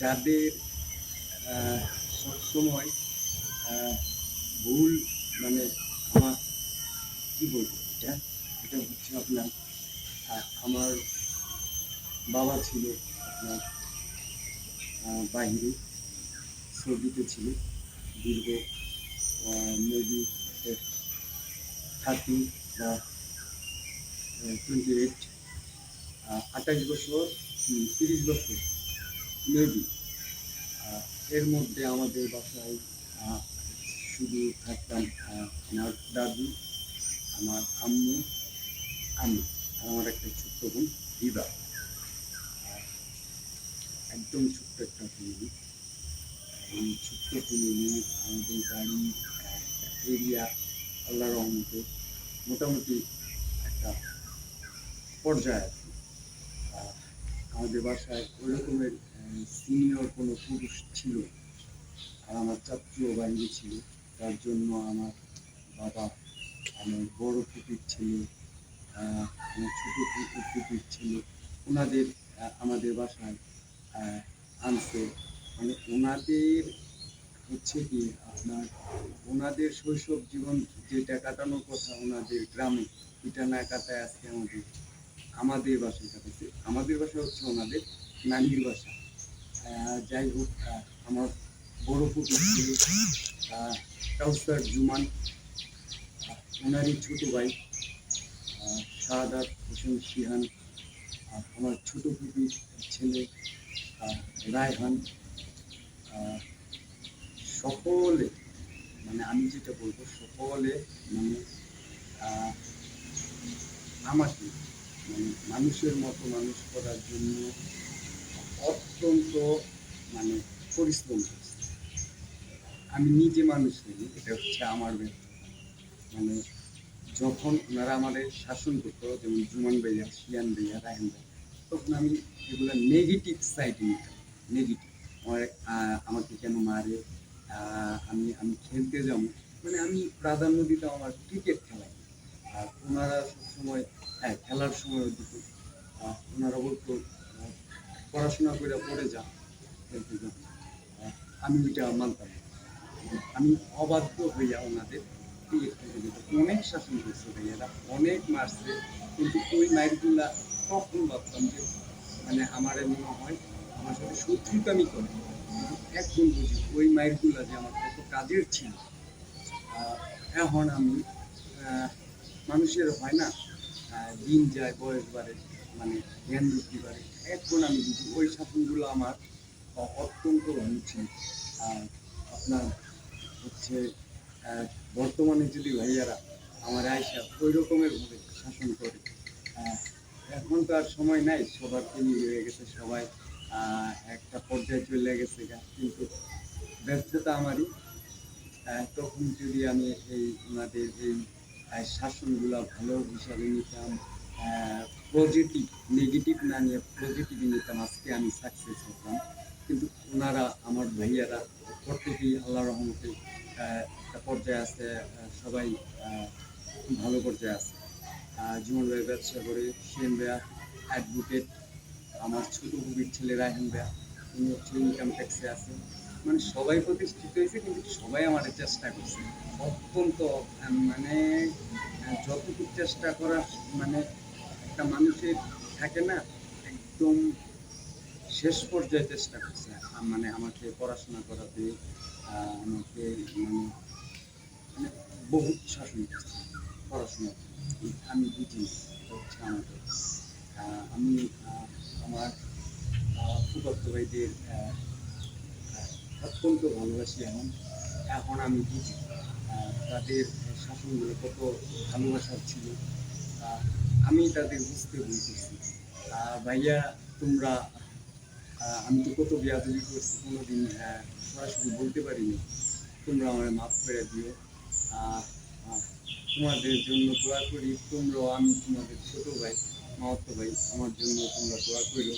যাদের সবসময় ভুল মানে আমার, কি বলব এটা? এটা হচ্ছে আপনার আমার বাবা ছিল আপনার বাহিরে সৌদিতে ছিল, দীর্ঘ মেবি থার্টি বা টোয়েন্টি এইট আঠাশ বছর তিরিশ বছর মেবি এর মধ্যে আমাদের বাসায় শুধু থাকতাম আমার দাদু, আমার আম্মু, আমি আমার একটা ছোট্ট বোন, দিদা। একদম ছোট্ট একটা ফ্যামিলি। এই ছোট্ট ফ্যামিলি, আমাদের বাড়ি এরিয়া আল্লাহ রহমতে মোটামুটি একটা পর্যায়ে আমাদের বাসায় ওই রকমের সিনিয়র কোনো পুরুষ ছিল। আর আমার চাত্রীয় বাইরে ছিল। তার জন্য আমার বাবা আমার বড় পুকুর ছিল আমার ছোট পুকুর ছিল। ওনাদের আমাদের বাসায় আনছে। মানে ওনাদের হচ্ছে কি, আপনার ওনাদের শৈশব জীবন যেটা কাটানোর কথা ওনাদের গ্রামে, এটা না কাটায় আজকে আমাদের। আমাদের বাসায় কাটাচ্ছে আমাদের বাসা হচ্ছে ওনাদের নানির বাসা। যাই হোক আমার বড় পুকুর জুমান ওনারই ছোট ভাই আহ, শাহাদাত হোসেন সিহান আমার ছোট পুকুর ছেলে রায়হান। সকলে মানে আমি যেটা বলব সকলে মানে আমাকে মানুষের মতো মানুষ করার জন্য অত্যন্ত মানে পরিশ্রম করছে আমি নিজে মানুষ নেই, এটা হচ্ছে আমার মানে যখন ওনারা আমাদের শাসন করতো, যেমন জুমান ভাইয়া, শিয়ান ভাইয়া রায়ন তখন আমি এগুলো নেগেটিভ সাইডে নিতাম নেগেটিভ আমার আমাকে কেন মারে? আমি আমি খেলতে যাব। মানে আমি প্রাধান্য দিতাম আমার ক্রিকেট খেলায় আর ওনারা সবসময় হ্যাঁ খেলার সময় দিত ওনারা বলতো পড়াশোনা করে পড়ে যা খেলতে যা আহ, আমি ওইটা মানতাম। আমি অবাধ্য হইয়া ওনাদের অনেক শাসন করছে ভাইয়েরা অনেক মারছে কিন্তু ওই মাইরগুলা তখন ভাবতাম যে মানে আমার মনে হয় আমার সাথে শত্রুতামি করে। এখন বুঝি ওই মাইরগুলা যে আমার কত কাজের ছিল। এখন আমি মানুষের হয় না দিন যায়, বয়স বাড়ে মানে জ্ঞান বুদ্ধি বাড়ে। এখন আমি বুঝি ওই শাসনগুলো আমার অত্যন্ত রুচি আর আপনার হচ্ছে বর্তমানে যদি ভাইয়ারা আমার আয়সা ওই রকমের ভাবে শাসন করে এখন তো আর সময় নাই, সবার তিনি হয়ে গেছে সবাই একটা পর্যায়ে চলে গেছে কিন্তু ব্যর্থতা আমারই। তখন যদি আমি এই ওনাদের এই শাসনগুলো ভালো হিসাবে নিতাম পজিটিভ নেগেটিভ না নিয়ে পজিটিভ নিতাম, আজকে আমি সাকসেস হতাম। কিন্তু ওনারা, আমার ভাইয়ারা প্রত্যেকেই আল্লাহ রহমতে একটা পর্যায়ে আছে সবাই ভালো পর্যায়ে আছে। জীবন ভাই ব্যবসা করে সেম ভাইয়া অ্যাডভোকেট আমার ছোট বুবির ছেলে রায়হান ভাইয়া, উনি হচ্ছে ইনকাম ট্যাক্সে আছে। মানে সবাই প্রতিষ্ঠিত হয়েছে কিন্তু সবাই আমার চেষ্টা করছে। অত্যন্ত মানে যতটুকু চেষ্টা করা মানে একটা মানুষের থাকে না একদম শেষ পর্যায়ে চেষ্টা করছে মানে আমাকে পড়াশোনা করাতে আমাকে মানে মানে বহুত শাসন করছে পড়াশোনা আমি বুঝি হচ্ছে আমাদের আহ, আমি আমার ভাইদের অত্যন্ত ভালোবাসি এখন এখন আমি বুঝি তাদের শাসনগুলো কত ভালোবাসার ছিল। আমি তাদের বুঝতে আহ, ভাইয়া তোমরা আমি তো কত বিয়াদবি করছি কোনোদিন আহ, সরাসরি বলতে পারিনি। তোমরা আমার মাফ করে দিও। তোমাদের জন্য দোয়া করি। তোমরাও আমি তোমাদের ছোট ভাই মামাতো ভাই আমার জন্য তোমরা দোয়া করো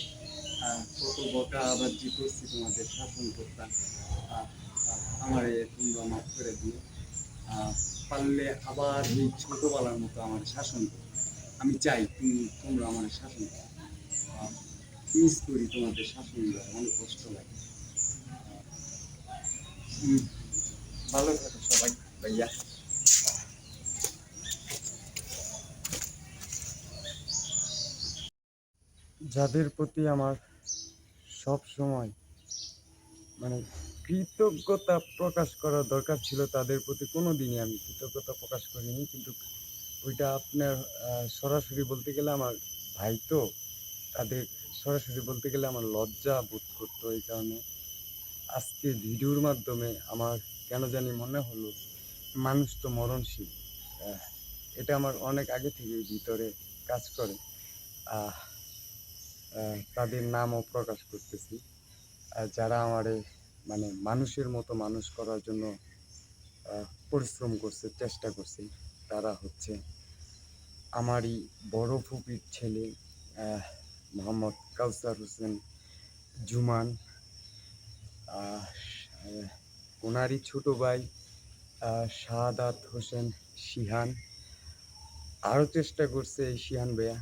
বকা আবার যে করছি তোমাদের শাসন করতাম আমারে তোমরা মাফ করে দিও। পারলে আবার এই ছোটবেলার মতো আমার শাসন করো। আমি চাই তুমি, তোমরা আমার শাসন করো। মিস করি তোমাদের শাসনগুলো, অনেক কষ্ট লাগে। ভালো থাকো সবাই, ভাইয়া। যাদের প্রতি আমার সব সময় মানে কৃতজ্ঞতা প্রকাশ করা দরকার ছিল তাদের প্রতি। কোনো দিনই আমি কৃতজ্ঞতা প্রকাশ করিনি, কিন্তু ওইটা আপনার সরাসরি বলতে গেলে আমার ভাই তো, তাদের সরাসরি বলতে গেলে আমার লজ্জা বোধ করতো এই কারণে। আজকে ভিডিওর মাধ্যমে আমার কেন জানি মনে হলো, মানুষ তো মরণশীল এটা আমার অনেক আগে থেকে ভিতরে কাজ করে। তাদের নামও প্রকাশ করতেছি। যারা আমারে মানে মানুষের মতো মানুষ করার জন্য পরিশ্রম করছে, চেষ্টা করছে, তারা হচ্ছে আমারই বড় ফুপির ছেলে মোহাম্মদ কাউসার হোসেন জুমান। ওনারই ছোট ভাই শাহাদাত হোসেন শিহান। আরও চেষ্টা করছে এই শিহান ভাইয়া।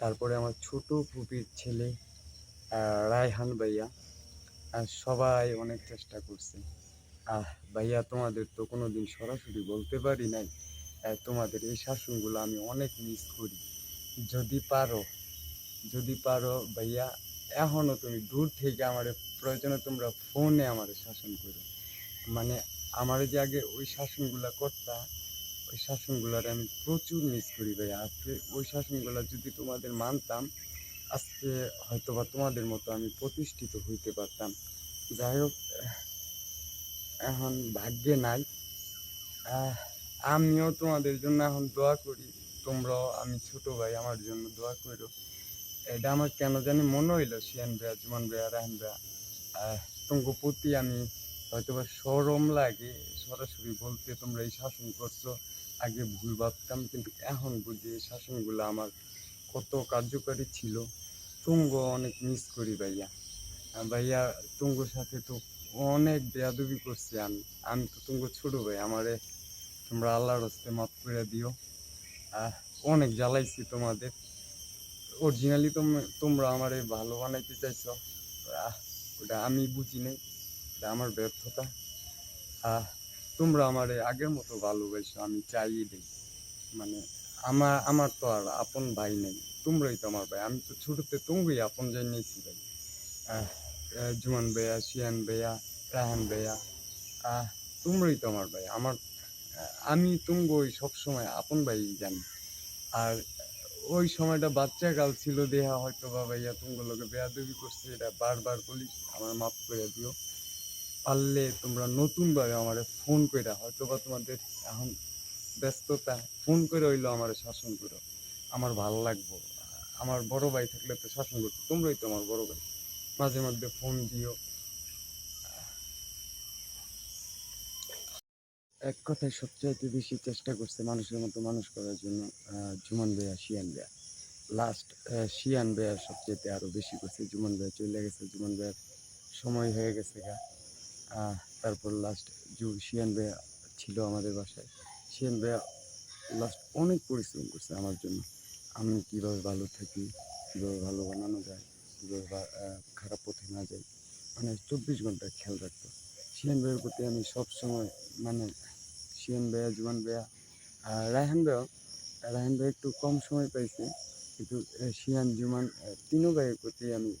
তারপরে আমার ছোট ফুপির ছেলে রায়হান ভাইয়া, আর সবাই অনেক চেষ্টা করছে। আহ, ভাইয়া, তোমাদের তো কোনো দিন সরাসরি বলতে পারি নাই তোমাদের এই শাসনগুলো আমি অনেক মিস করি। যদি পারো যদি পারো ভাইয়া এখনও তুমি দূর থেকে আমার প্রয়োজনে তোমরা ফোনে আমার শাসন করো। মানে আমার যে আগে ওই শাসনগুলো করতা ওই শাসনগুলার আমি প্রচুর মিস করি ভাই আজকে ওই শাসনগুলা যদি তোমাদের মানতাম, আজকে হয়তো বা তোমাদের মতো আমি প্রতিষ্ঠিত হইতে পারতাম। যাই হোক এখন ভাগ্যে নাই। আমিও তোমাদের জন্য এখন দোয়া করি। তোমরাও, আমি ছোট ভাই, আমার জন্য দোয়া করো এটা আমার কেন জানি মনে হইল, শিয়ান ভাইয়া, জুমান ভাইয়া, রাহান ভাইয়া। তোমাকে প্রতি আমি হয়তো বা সরম লাগে। সরাসরি বলতে তোমরা এই শাসন করছ। আগে ভুল ভাবতাম, কিন্তু এখন বুঝি এই শাসনগুলো আমার কত কার্যকারী ছিল। তুঙ্গ অনেক মিস করি ভাইয়া। ভাইয়া, তুঙ্গর সাথে তো অনেক বেয়াদবি করছি আমি। আমি তো তুঙ্গ ছোট ভাই, আমারে তোমরা আল্লাহর হস্তে মাফ করে দিও। অনেক জ্বালাইছি তোমাদের। অরিজিনালি তোমরা আমারে ভালো বানাইতে চাইছো। ওটা আমি বুঝি নাই। এটা আমার ব্যর্থতা। তোমরা আমারে আগের মতো ভালোবাসো, আমি চাইই দেই। মানে আমার আমার তো আর আপন ভাই নেই, তোমরাই তো আমার ভাই। আমি তো ছোটোতে তোমরাই আপন যাই নিয়েছি ভাই। জুমান ভাইয়া, শিয়ান ভাইয়া, রাহান ভাইয়া তোমরাই তো আমার ভাই। আমার, আমি আমি তুমগই সবসময় আপন ভাই জানি। আর ওই সময়টা বাচ্চা কাল ছিল দেহা হয়তো বা ভাইয়া তুমগুলোকে বেয়াদবি করছে, এটা বারবার বলি আমার মাফ করে দিও। পারলে তোমরা নতুন ভাবে আমার ফোন করে হয়তো বা তোমাদের এখন ব্যস্ততা ফোন করে হইল আমার শাসন করো। আমার ভালো লাগবো। আমার বড় ভাই থাকলে তো শাসন করতো, তোমরাই তো আমার বড় ভাই। মাঝে মধ্যে ফোন দিও। এক কথায় সবচাইতে বেশি চেষ্টা করছে মানুষের মতো মানুষ করার জন্য জুমান ভাইয়া শিয়ান ভাইয়া লাস্ট শিয়ান ভাইয়া সবচাইতে আরও বেশি করছে। জুমান ভাইয়া চলে গেছে জুমান ভাইয়ার সময় হয়ে গেছে গা। তারপর লাস্ট জু শিয়ান ভাইয়া ছিল আমাদের বাসায়, শিয়ান ভাইয়া লাস্ট অনেক পরিশ্রম করছে আমার জন্য। আমি কীভাবে ভালো থাকি, কীভাবে ভালো বানানো যায়, কীভাবে খারাপ পথে না যাই মানে চব্বিশ ঘণ্টা খেয়াল রাখতো। শিয়ান ভাইয়ের প্রতি আমি সবসময় মানে শিয়ান ভাইয়া জুমান ভাইয়া আর রায়হান ভাইয়াও, রায়হান ভাই একটু কম সময় পাইছে, কিন্তু শিয়ান, জুমান তিনও ভাইয়ের প্রতি আমি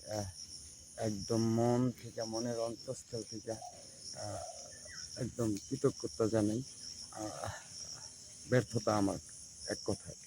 একদম মন থেকে মনের অন্তঃস্থল থেকে একদম কৃতজ্ঞতা জানাই। ব্যর্থতা আমার এক কথায়।